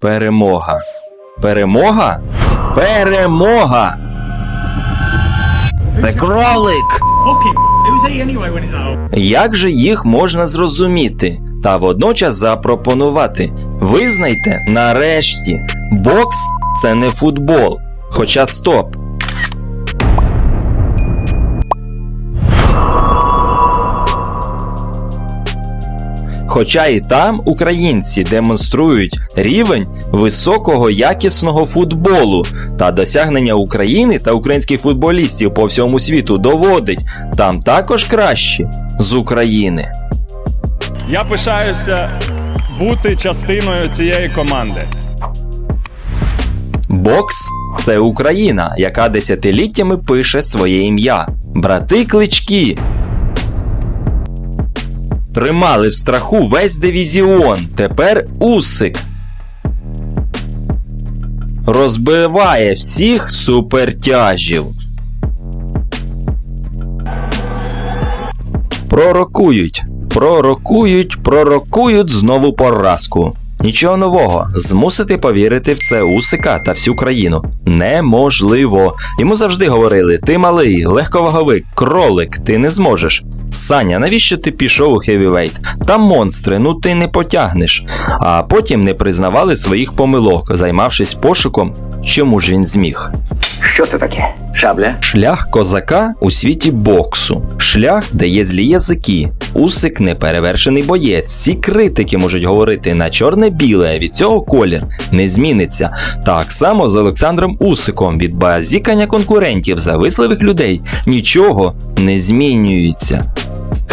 Перемога. Перемога? Перемога! Це кролик! Як же їх можна зрозуміти та водночас запропонувати? Визнайте нарешті, бокс це не футбол. Хоча стоп. Хоча і там українці демонструють рівень високого якісного футболу та досягнення України та українських футболістів по всьому світу доводить там також кращі з України. Я пишаюся бути частиною цієї команди. Бокс це Україна, яка десятиліттями пише своє ім'я. Брати клички. Тримали в страху весь дивізіон. Тепер Усик. Розбиває всіх супертяжів. Пророкують, пророкують, пророкують знову поразку. Нічого нового, змусити повірити в це Усика та всю країну неможливо. Йому завжди говорили: ти малий, легковаговик, кролик, ти не зможеш. Саня, навіщо ти пішов у хевівейт? Там монстри, ну ти не потягнеш. А потім не признавали своїх помилок, займавшись пошуком, чому ж він зміг. Що це таке? Шабля? Шлях козака у світі боксу. Шлях, де є злі язики. Усик неперевершений боєць. Всі критики можуть говорити на чорне-біле, від цього колір не зміниться. Так само з Олександром Усиком від базікання конкурентів зависливих людей нічого не змінюється.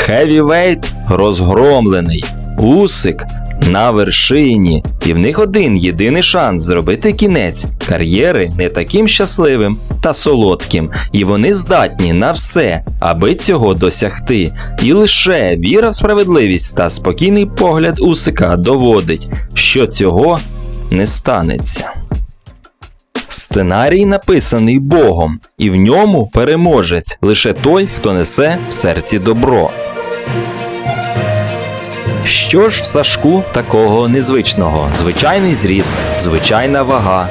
Хевівейт розгромлений. Усик на вершині, і в них один єдиний шанс зробити кінець кар'єри не таким щасливим та солодким, і вони здатні на все, аби цього досягти. І лише віра в справедливість та спокійний погляд Усика доводить, що цього не станеться. Сценарій написаний Богом, і в ньому переможець лише той, хто несе в серці добро. Що ж в Сашку такого незвичного? Звичайний зріст, звичайна вага.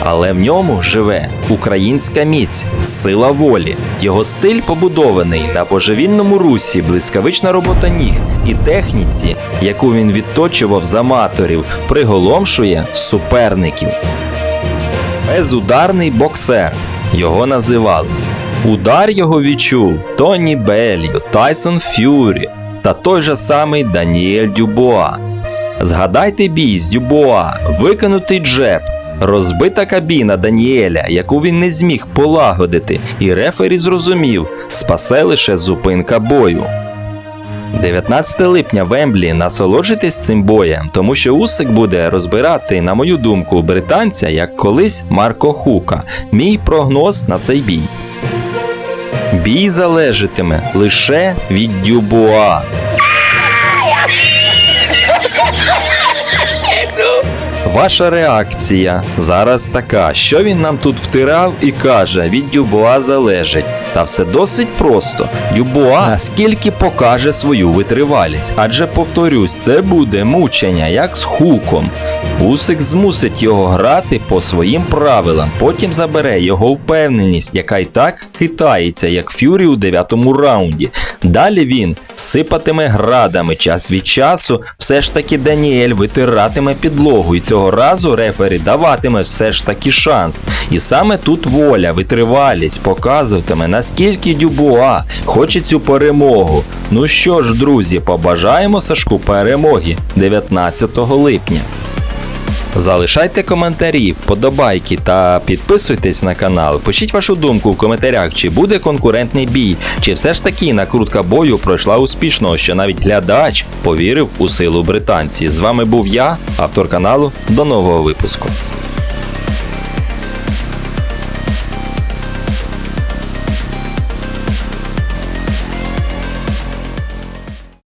Але в ньому живе українська міць, сила волі. Його стиль побудований на божевільному русі, блискавична робота ніг і техніці, яку він відточував з аматорів, приголомшує суперників. Безударний боксер його називали. Удар його відчув Тоні Беллю, Тайсон Ф'юрі та той же самий Даніель Дюбуа. Згадайте бій з Дюбуа, викинутий джеб, розбита кабіна Даніеля, яку він не зміг полагодити, і рефері зрозумів, спасе лише зупинка бою. 19 липня в Емблі насолоджуйтесь цим боєм, тому що Усик буде розбирати, на мою думку, британця як колись Марко Хука. Мій прогноз на цей бій. Бій залежатиме лише від Дюбуа. Ваша реакція зараз така, що він нам тут втирав і каже, від Дюбуа залежить. Та все досить просто. Дюбуа наскільки покаже свою витривалість, адже повторюсь, це буде мучення, як з хуком. Усик змусить його грати по своїм правилам, потім забере його впевненість, яка й так хитається, як Фюрі у дев'ятому раунді. Далі він сипатиме градами час від часу, все ж таки Даніель витиратиме підлогу, і цього разу рефері даватиме все ж таки шанс. І саме тут воля, витривалість показуватиме, наскільки Дюбуа хоче цю перемогу. Ну що ж, друзі, побажаємо Сашку перемоги 19 липня. Залишайте коментарі, вподобайки та підписуйтесь на канал. Пишіть вашу думку в коментарях, чи буде конкурентний бій, чи все ж таки накрутка бою пройшла успішно, що навіть глядач повірив у силу британці. З вами був я, автор каналу. До нового випуску.